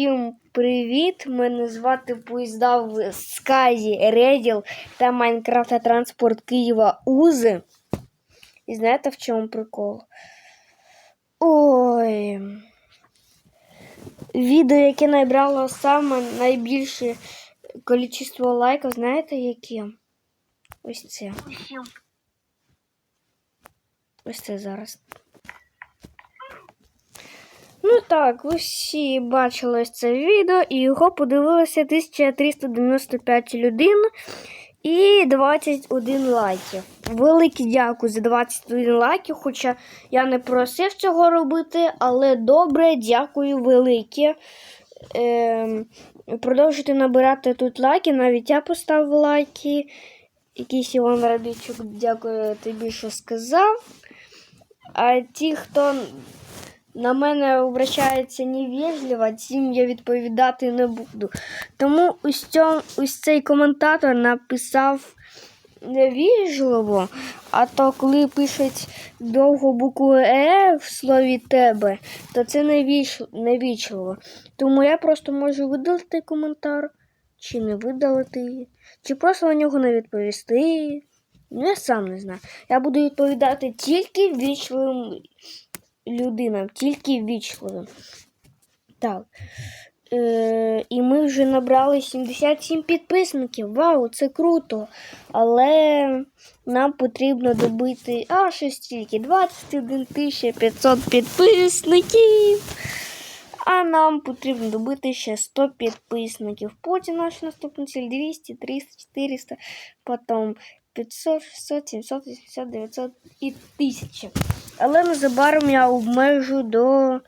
Всім привіт! Мене звати Поїзда в Сказі Реділ та Майнкрафта Транспорт Києва Узи. І знаєте в чому прикол? Ой. Відео, яке набрало саме найбільше кількість лайків, знаєте яке? Ось це. Ось це зараз. Так, ви всі бачили це відео, і його подивилося 1395 людей і 21 лайків. Велике дякую за 21 лайків, хоча я не просив цього робити, але добре, дякую велике. Ем, продовжуйте набирати тут лайки, навіть я поставив лайки. Якийсь Іван Радичук, дякую тобі, що сказав. А ті, хто на мене обращається невежливо, тим я відповідати не буду. Тому ось, цьо, ось цей коментатор написав невежливо, а то коли пишуть довгу букву Е в слові тебе, то це невічливо. Тому я просто можу видалити коментар, чи не видалити, чи просто на нього не відповісти. Ну, я сам не знаю. Я буду відповідати тільки вічливим людинам, тільки вічливим. Так. Е, і ми вже набрали 77 підписників. Вау, це круто. Але нам потрібно добити а щось тільки 21 500 підписників. А нам потрібно добити ще 100 підписників. Потім наш наступний ціль 200, 300, 400, потім 500, 600, 700, 800, 900 і 1000. Але незабаром я обмежу до.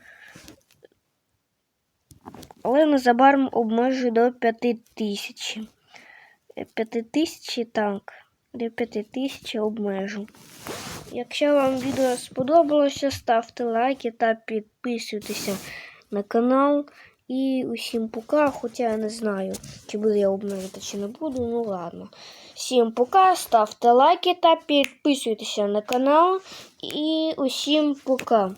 Але незабаром обмежу до 5000. 5000 так. До 5000 обмежу. Якщо вам відео сподобалося, ставте лайки та підписуйтеся на канал. І усім пока, хоча я не знаю, чи буду я обновити, чи не буду, ну ладно. Всім пока, ставте лайки та підписуйтеся на канал. І усім пока.